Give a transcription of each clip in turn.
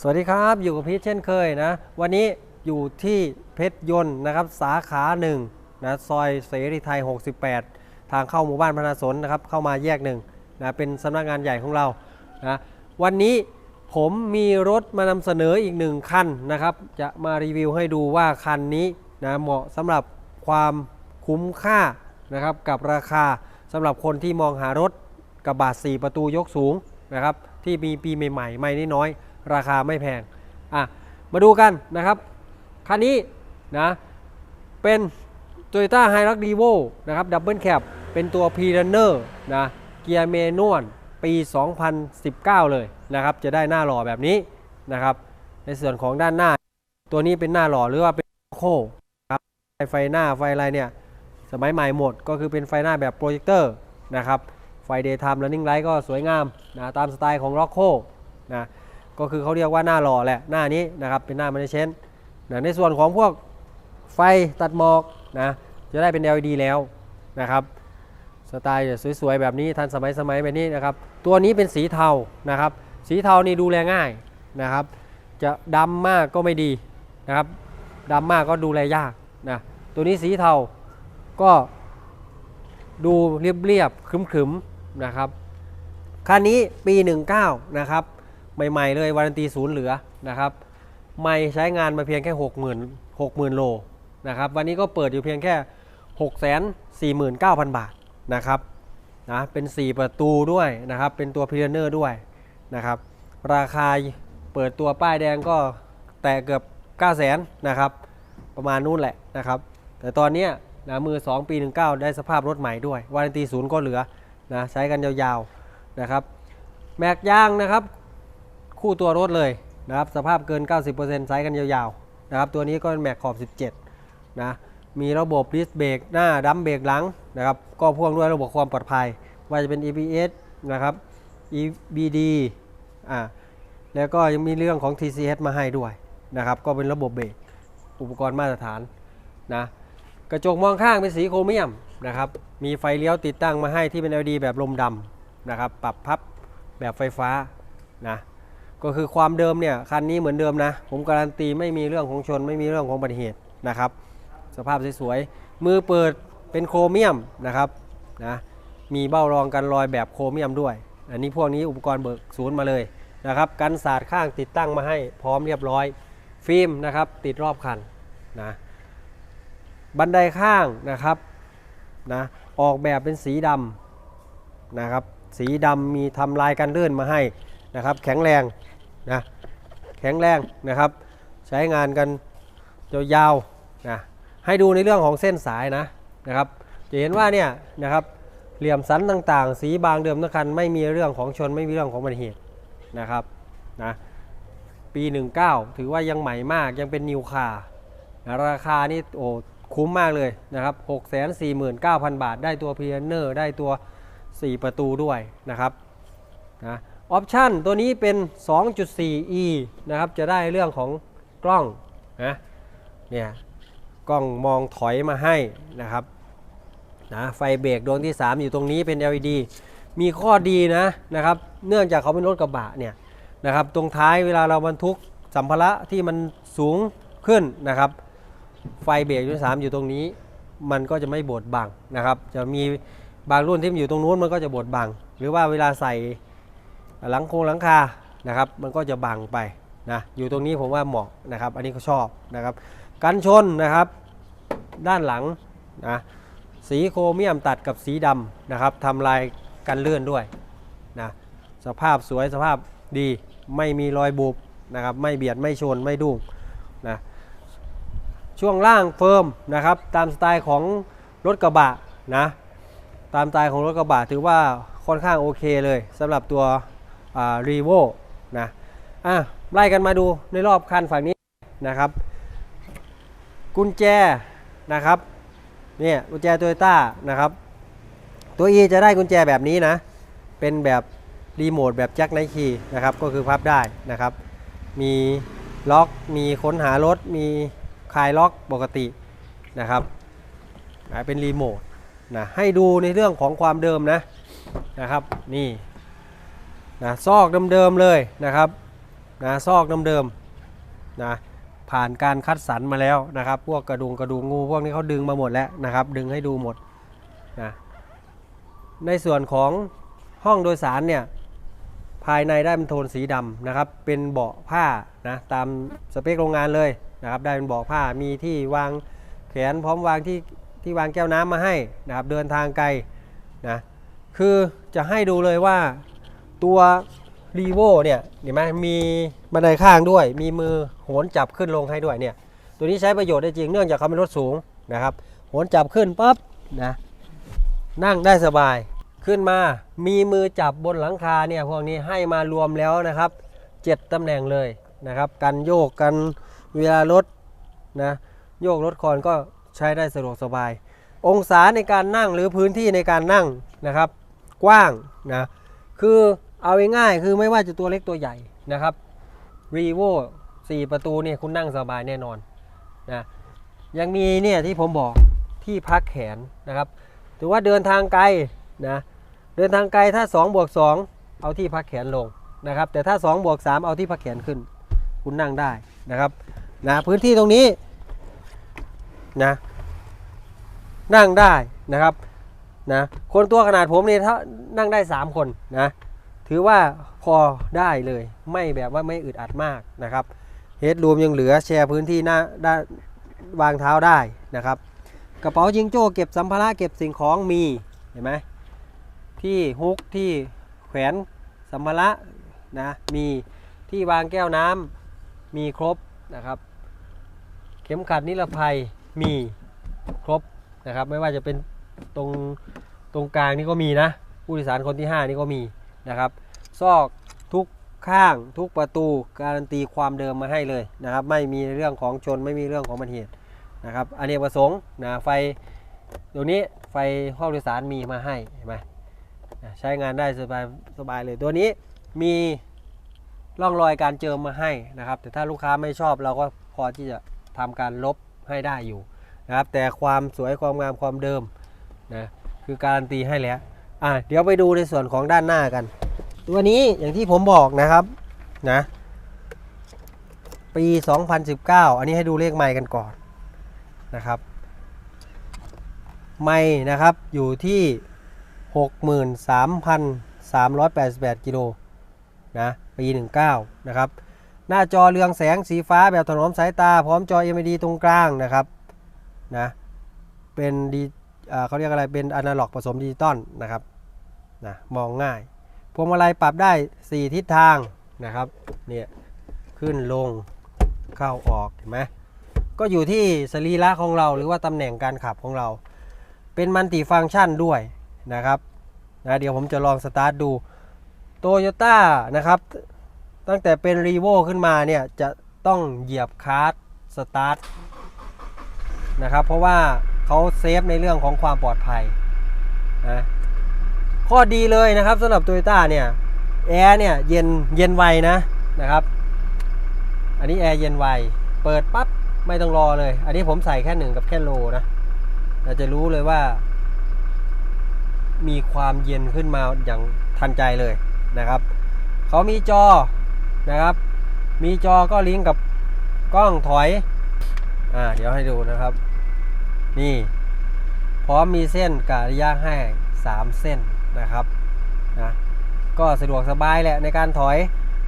สวัสดีครับอยู่กับพีชเช่นเคยนะ วันนี้อยู่ที่เพชรยนต์นะครับสาขาหนึ่งนะซอยเสรีไทย 68 ทางเข้าหมู่บ้านพนาสนนะครับเข้ามาแยกหนึ่งนะเป็นสำนักงานใหญ่ของเรานะวันนี้ผมมีรถมานำเสนออีกหนึ่งคันนะครับ จะมารีวิวให้ดูว่าคันนี้นะเหมาะสำหรับความคุ้มค่านะครับกับราคาสำหรับคนที่มองหารถกระบะ4ประตูยกสูงนะครับที่มีปีใหม่ๆไม่น้อยๆ ราคาไม่แพงอะมาดูกันนะครับ คันนี้นะเป็น Toyota h i l u x r e v o นะครับดับเบิลแคปเป็นตัว p r u n n e r นะเกียร์เมนวลปี 2019 เลยนะครับ จะได้หน้าหล่อแบบนี้นะครับ ในส่วนของด้านหน้า ตัวนี้เป็นหน้าหล่อหรือว่าเป็นโคครับไฟหน้าไฟอะไรเนี่ย สมัยใหม่หมดก็คือเป็นไฟหน้าแบบโปรเจคเตอร์นะครับ ไฟ Daytime Running Light ก็สวยงามนะตามสไตล์ของ r o c k o นะ ก็คือเขาเรียกว่าหน้าหล่อแหละหน้านี้นะครับเป็นหน้ามันเชนนะในส่วนของพวกไฟตัดหมอกนะจะได้เป็น LED แล้วนะครับสไตล์สวยๆแบบนี้ทันสมัยสมัยแบบนี้นะครับ ตัวนี้เป็นสีเทานะครับ สีเทานี่ดูแลง่ายนะครับ จะดำมากก็ไม่ดีนะครับดำมากก็ดูแลยากนะตัวนี้สีเทาก็ดูเรียบๆคึมๆนะครับคันนี้ปี 19 นะครับ ใหม่ๆเลยวารันตีศูนย์เหลือนะครับไม่ใช้งานมาเพียงแค่ 60,000 60,000 โลนะครับวันนี้ก็เปิดอยู่เพียงแค่ 649,000 บาทนะครับนะเป็น 4 ประตูด้วยนะครับเป็นตัวพรีเนอร์ด้วยนะครับราคาเปิดตัวป้ายแดงก็แตะเกือบ 900,000นะครับประมาณนู้นแหละนะครับแต่ตอนนี้นะมือ 2 ปี 19 ได้สภาพรถใหม่ด้วยวารันตีศูนย์ก็เหลือนะใช้กันยาวๆนะครับแม็กยางนะครับ คู่ตัวรถเลยนะครับสภาพเกิน 90%ใช้กันยาวๆนะครับตัวนี้ก็แม็กขอบ 17นะมีระบบดิสเบรกหน้าดัมเบรกหลังนะครับก็พ่วงด้วยระบบความปลอดภัย ว่าจะเป็น ABS นะครับ EBD อ่าแล้วก็ยังมีเรื่องของ TCS มาให้ด้วยนะครับก็เป็นระบบเบรกอุปกรณ์มาตรฐานนะกระจกมองข้างเป็นสีโครเมียมนะครับมีไฟเลี้ยวติดตั้งมาให้ที่เป็น LED แบบลมดำนะครับปรับพับแบบไฟฟ้านะ ก็คือความเดิมเนี่ยคันนี้เหมือนเดิมนะ ผมการันตีไม่มีเรื่องของชนไม่มีเรื่องของอุบัติเหตุนะครับ สภาพสวยๆมือเปิดเป็นโครเมียมนะครับนะมีเบ้ารองกันรอยแบบโครเมียมด้วย อันนี้พวกนี้อุปกรณ์เบิกศูนย์มาเลยนะครับกันสาดข้างติดตั้งมาให้พร้อมเรียบร้อย ฟิล์มนะครับติดรอบคันนะบันไดข้างนะครับนะออกแบบเป็นสีดำนะครับสีดำมีทำลายกันลื่อนมาให้นะครับ แข็งแรง นะแข็งแรงนะครับ ใช้งานกันยาวๆนะให้ดูในเรื่องของเส้นสายนะนะครับ จะเห็นว่าเนี่ยนะครับเหลี่ยมสันต่างๆ สีบางเดิมทั้งคันไม่มีเรื่องของชนไม่มีเรื่องของอุบัติเหตุนะครับนะปี 19 ถือว่ายังใหม่มากยังเป็นนิวคาร์นะราคานี่โอ้คุ้มมากเลยนะครับ649,000 บาท ได้ตัวพีเนอร์ได้ตัว 4 ประตูด้วยนะครับนะ ออปชันตัวนี้เป็น 2.4e นะครับ จะได้เรื่องของกล้องนะเนี่ยกล้องมองถอยมาให้นะครับนะไฟเบรกดวงที่ 3 อยู่ตรงนี้เป็น LED มีข้อดีนะนะครับ เนื่องจากเขาเป็นรถกระบะเนี่ยนะครับตรงท้ายเวลาเราบรรทุกสัมภาระที่มันสูงขึ้นนะครับ ไฟเบรกดวงที่3อยู่ตรงนี้ มันก็จะไม่บดบังนะครับ จะมีบางรุ่นที่มันอยู่ตรงนู้นมันก็จะบดบัง หรือว่าเวลาใส่ หลังโครงหลังคานะครับ มันก็จะบังไปนะอยู่ตรงนี้ผมว่าเหมาะนะครับ อันนี้ก็ชอบนะครับกันชนนะครับ ด้านหลังนะสีโครเมียมตัดกับสีดำนะครับทำลายกันเลื่อนด้วยนะสภาพสวยสภาพดีไม่มีรอยบุบนะครับไม่เบียดไม่ชนไม่ดุ้งนะช่วงล่างเฟิร์มนะครับตามสไตล์ของรถกระบะนะตามสไตล์ของรถกระบะถือว่าค่อนข้างโอเคเลยสำหรับตัว รีโวนะอะไล่กันมาดูในรอบคันฝั่งนี้นะครับ กุญแจนะครับเนี่ยกุญแจโตโยต้านะครับ ตัว E จะได้กุญแจแบบนี้นะ เป็นแบบรีโมทแบบแจ็คไนคีนะครับ ก็คือพับได้นะครับ มีล็อก มีค้นหารถ มีคลายล็อกปกตินะครับ เป็นรีโมทนะ ให้ดูในเรื่องของความเดิมนะนะครับ นี่ นะซอกเดิมๆเลยนะครับนะซอกเดิมๆนะผ่านการคัดสรรมาแล้วนะครับ พวกกระดุงกระดูงูพวกนี้เขาดึงมาหมดแล้วนะครับ ดึงให้ดูหมดนะในส่วนของห้องโดยสารเนี่ยภายในได้เป็นโทนสีดำนะครับ เป็นเบาะผ้านะตามสเปคโรงงานเลยนะครับ ได้เป็นเบาะผ้ามีที่วางแขนพร้อมวางที่ที่วางแก้วน้ำมาให้นะครับ เดินทางไกลนะคือจะให้ดูเลยว่า ตัวรีโวเนี่ยเห็นไหมมีบันไดข้างด้วย มีมือโหนจับขึ้นลงให้ด้วยเนี่ยตัวนี้ใช้ประโยชน์ได้จริงเนื่องจากเขาเป็นรถสูงนะครับโหนจับขึ้นปั๊บนะนั่งได้สบายขึ้นมามีมือจับบนหลังคาเนี่ยพวกนี้ให้มารวมแล้วนะครับเจ็ดตำแหน่งเลยนะครับกันโยกกันเวลารถนะโยกรถคอนก็ใช้ได้สะดวกสบาย องศาในการนั่งหรือพื้นที่ในการนั่งนะครับ กว้างนะคือ เอาง่ายๆคือไม่ว่าจะตัวเล็กตัวใหญ่นะครับ r e v o 4ประตูเนี่ยคุณนั่งสบายแน่นอนนะยังมีเนี่ยที่ผมบอกที่พักแขนนะครับ ถือว่าเดินทางไกลนะเดินทางไกลถ้า2บวก2เอาที่พักแขนลงนะครับ แต่ถ้า2บวก3เอาที่พักแขนขึ้น คุณนั่งได้นะครับนะพื้นที่ตรงนี้นะนั่งได้นะครับนะคนตัวขนาดผมเนี่ยถ้านั่งได้ 3 คนนะ ถือว่าพอได้เลยไม่แบบว่าไม่อึดอัดมากนะครับเฮดรูมยังเหลือแชร์พื้นที่หน้าด้านวางเท้าได้นะครับ กระเป๋าจิงโจ้เก็บสัมภาระเก็บสิ่งของมีเห็นไหมที่ฮุกที่แขวนสัมภาระนะมีที่วางแก้วน้ำมีครบนะครับ เข็มขัดนิรภัยมีครบนะครับ ไม่ว่าจะเป็นตรงตรงกลางนี่ก็มีนะ ผู้โดยสารคนที่ 5 นี่ก็มี นะครับ ซอกทุกข้างทุกประตูการันตีความเดิมมาให้เลยนะครับ ไม่มีเรื่องของชนไม่มีเรื่องของอุบัติเหตุนะครับอเนกประสงค์นะไฟตัวนี้ไฟห้องโดยสารมีมาให้เห็นไหมใช้งานได้สบายสบายเลยตัวนี้มีร่องรอยการเจิมมาให้นะครับ แต่ถ้าลูกค้าไม่ชอบเราก็พอที่จะทำการลบให้ได้อยู่นะครับ แต่ความสวยความงามความเดิมนะคือการันตีให้แล้ว อะเดี๋ยวไปดูในส่วนของด้านหน้ากัน ตัวนี้อย่างที่ผมบอกนะครับนะปี 2019 อันนี้ให้ดูเลขไมล์กันก่อนนะครับ ไม่นะครับอยู่ที่ 63,388 กิโลนะปี 19 นะครับ หน้าจอเรืองแสงสีฟ้าแบบถนอมสายตา พร้อมจอ LED ตรงกลางนะครับนะเป็นดีเขาเรียกอะไรเป็นอนาล็อกผสมดิจิตอลนะครับ นะมองง่าย พวงมาลัยปรับได้ 4 ทิศทางนะครับเนี่ยขึ้นลงเข้าออกเห็นไหมก็อยู่ที่สรีระของเราหรือว่าตำแหน่งการขับของเรา เป็นมัลติฟังก์ชันด้วยนะครับนะเดี๋ยวผมจะลองสตาร์ทดูโตโยต้านะครับ ตั้งแต่เป็นรีโวขึ้นมาเนี่ยจะต้องเหยียบคาร์ดสตาร์ทนะครับเพราะว่าเขาเซฟในเรื่องของความปลอดภัยนะ ข้อดีเลยนะครับสำหรับโตโยต้าเนี่ยแอร์เนี่ยเย็นเย็นไวนะนะครับ อันนี้แอร์เย็นไว เปิดปั๊บไม่ต้องรอเลย อันนี้ผมใส่แค่หนึ่งกับแค่โลนะเราจะรู้เลยว่า มีความเย็นขึ้นมาอย่างทันใจเลยนะครับเขามีจอนะครับ มีจอก็ลิงก์กับกล้องถอยอ่าเดี๋ยวให้ดูนะครับ นี่ พร้อมมีเส้นกะระยะให้3เส้น นะครับนะก็สะดวกสบายแหละในการถอย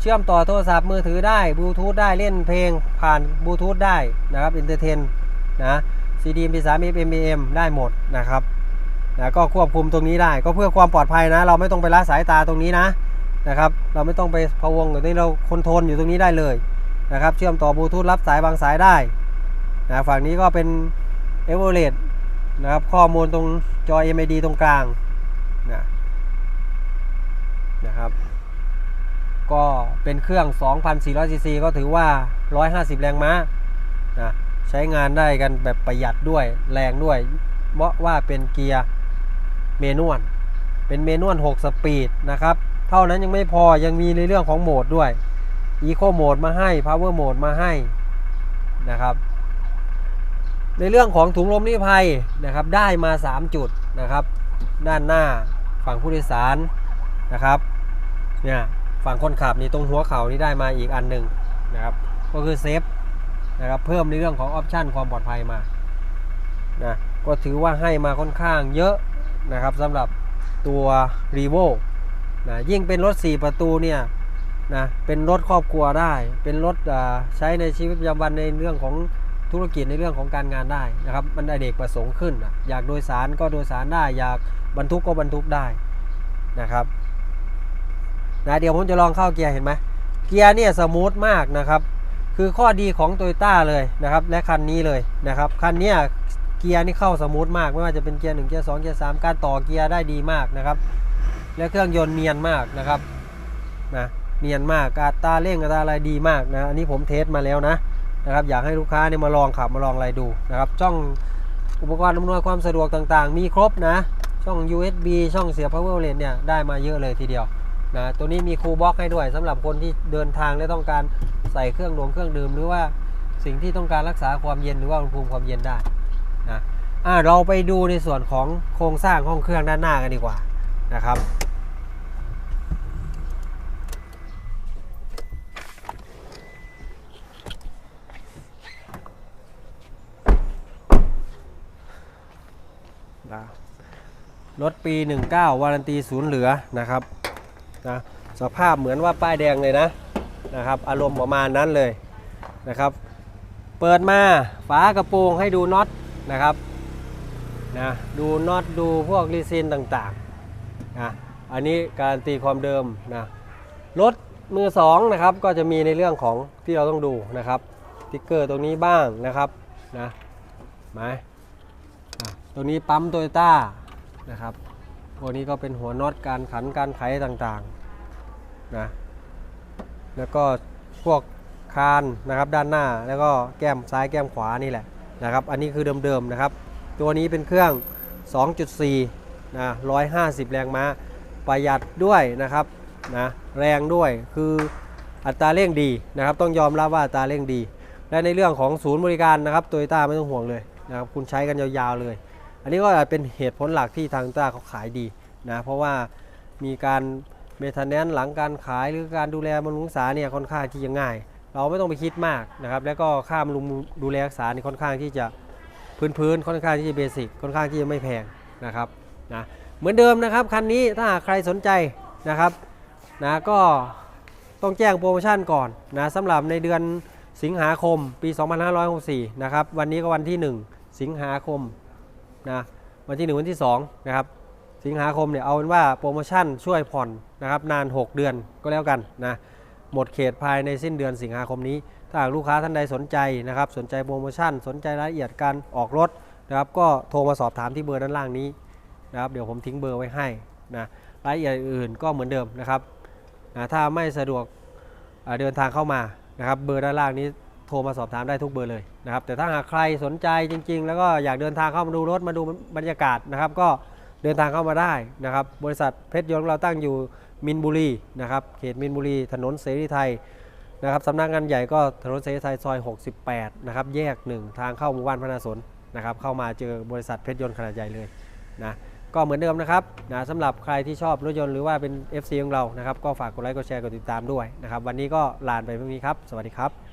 เชื่อมต่อโทรศัพท์มือถือได้บลูทูธได้เล่นเพลงผ่านบลูทูธได้นะครับอินเตอร์เทนนะซีดีมีสามเอ็มเอ็มได้หมดนะครับนะก็ควบคุมตรงนี้ได้ก็เพื่อความปลอดภัยนะ เราไม่ต้องไปละสายตาตรงนี้นะนะครับเราไม่ต้องไปพะวงอยู่ตรงนี้เราคอนโทรลอยู่ตรงนี้ได้เลยนะครับเชื่อมต่อบลูทูธรับสายบางสายได้นะฝั่งนี้ก็เป็นเอเวอเรสต์นะครับข้อมูลตรงจอ MID ตรงกลาง นะครับ ก็เป็นเครื่อง 2,400ซีซีก็ถือว่า 150 แรงม้านะใช้งานได้กันแบบประหยัดด้วยแรงด้วยเพราะว่าเป็นเกียร์เมนวลเป็นเมนวล6สปีดนะครับ เท่านั้นยังไม่พอยังมีในเรื่องของโหมดด้วย Eco Mode มาให้ Power Mode มาให้นะครับ ในเรื่องของถุงลมนิรภัยนะครับ ได้มา 3 จุดนะครับ ด้านหน้าฝั่งผู้โดยสารนะครับ เนี่ยฝั่งคนขับนี่ตรงหัวเข่านี่ได้มาอีกอันหนึ่งนะครับก็คือเซฟนะครับเพิ่มในเรื่องของออปชันความปลอดภัยมานะก็ถือว่าให้มาค่อนข้างเยอะนะครับสำหรับตัว r e v o นะยิ่งเป็นรถ 4 ประตูเนี่ยนะเป็นรถครอบครัวได้ เป็นรถใช้ในชีวิตประจำวันในเรื่องของธุรกิจในเรื่องของการงานได้นะครับมันอเนกประสงค์ขึ้นนะอยากโดยสารก็โดยสารได้ อยากบรรทุกก็บรรทุกได้นะครับ นะเดี๋ยวผมจะลองเข้าเกียร์เห็นไหมเกียร์เนี่ยสมูทมากนะครับ คือข้อดีของโตโยต้าเลยนะครับ และคันนี้เลยนะครับคันเนี้ยเกียร์นี่เข้าสมูทมาก ไม่ว่าจะเป็นเกียร์1เกียร์2เกียร์3การต่อเกียร์ได้ดีมากนะครับ และเครื่องยนต์เนียนมากนะครับนะเนียนมากอัตราเร่งอัตราอะไรดีมากนะอันนี้ผมเทสมาแล้วนะนะครับ อยากให้ลูกค้าเนี่ยมาลองขับมาลองอะไรดูนะครับช่องอุปกรณ์อำนวยความสะดวกต่างๆ มีครบนะ ช่อง USB ช่องเสียบ power outlet เนี่ยได้มาเยอะเลยทีเดียว นะตัวนี้มีคูลบ็อกให้ด้วยสำหรับคนที่เดินทางและต้องการใส่เครื่องดมเครื่องดื่มหรือว่าสิ่งที่ต้องการรักษาความเย็นหรือว่าอุณหภูมิความเย็นได้นะอ่าเราไปดูในส่วนของโครงสร้างห้องเครื่องด้านหน้ากันดีกว่านะครับรถปี 19 วารันตีศูนย์เหลือนะครับ นะสภาพเหมือนว่าป้ายแดงเลยนะนะครับ อารมณ์ประมาณนั้นเลยนะครับ เปิดมาฝากระโปรงให้ดูน็อตนะครับนะดูน็อตดูพวกรีซินต่างๆนะอันนี้การตีความเดิมนะรถมือสองนะครับก็จะมีในเรื่องของที่เราต้องดูนะครับติ๊กเกอร์ตรงนี้บ้างนะครับนะไหมตัวนี้ปั๊มโตโยต้านะครับ พวกนี้ก็เป็นหัวน็อตการขันการไขต่างๆนะแล้วก็พวกคานนะครับด้านหน้าแล้วก็แก้มซ้ายแก้มขวานี่แหละนะครับ อันนี้คือเดิมๆนะครับ ตัวนี้เป็นเครื่อง 2.4นะ150 แรงม้าประหยัดด้วยนะครับนะแรงด้วยคืออัตราเร่งดีนะครับ ต้องยอมรับว่าอัตราเร่งดี และในเรื่องของศูนย์บริการนะครับโตโยต้าไม่ต้องห่วงเลยนะครับคุณใช้กันยาวๆเลย อันนี้ก็อาจเป็นเหตุผลหลักที่ทางต้าเขาขายดีนะเพราะว่ามีการเมทแนนหลังการขายหรือการดูแลบำรุงรักษาเนี่ยค่อนข้างที่จะง่าย เราไม่ต้องไปคิดมากนะครับแล้วก็ค่าบำรุงดูแลรักษานี่ค่อนข้างที่จะพื้นๆค่อนข้างที่จะเบสิกค่อนข้างที่จะไม่แพงนะครับนะเหมือนเดิมนะครับคันนี้ถ้าหากใครสนใจนะครับนะก็ต้องแจ้งโปรโมชั่นก่อนนะสำหรับในเดือนสิงหาคมปี 2564นะครับวันนี้ก็วันที่ 1 สิงหาคม นะวันที่ 1 วันที่2นะครับสิงหาคมเนี่ยเอาเป็นว่าโปรโมชั่นช่วยผ่อนนะครับนาน 6 เดือนก็แล้วกันนะหมดเขตภายในสิ้นเดือนสิงหาคมนี้ ถ้าหากลูกค้าท่านใดสนใจนะครับสนใจโปรโมชั่น สนใจรายละเอียดการออกรถนะครับก็โทรมาสอบถามที่เบอร์ด้านล่างนี้นะครับเดี๋ยวผมทิ้งเบอร์ไว้ให้นะรายละเอียดอื่นก็เหมือนเดิมนะครับนะถ้าไม่สะดวกเดินทางเข้ามานะครับเบอร์ด้านล่างนี้ โทรมาสอบถามได้ทุกเบอร์เลยนะครับ แต่ถ้าหากใครสนใจจริง ๆ แล้วก็อยากเดินทางเข้ามาดูรถมาดูบรรยากาศนะครับ ก็เดินทางเข้ามาได้นะครับ บริษัทเพชรยนต์เราตั้งอยู่มินบุรีนะครับ เขตมินบุรี ถนนเสรีไทยนะครับสำนักงานใหญ่ก็ถนนเสรีไทยซอย 68 นะครับ แยก 1 ทางเข้าหมู่บ้านพนาสนนะครับ เข้ามาเจอบริษัทเพชรยนต์ขนาดใหญ่เลยนะก็เหมือนเดิมนะครับนะสำหรับใครที่ชอบรถยนต์หรือว่าเป็น FC ของเรานะครับ ก็ฝากกดไลค์กดแชร์กดติดตามด้วยนะครับ วันนี้ก็ลาไปเพียงนี้ครับ สวัสดีครับ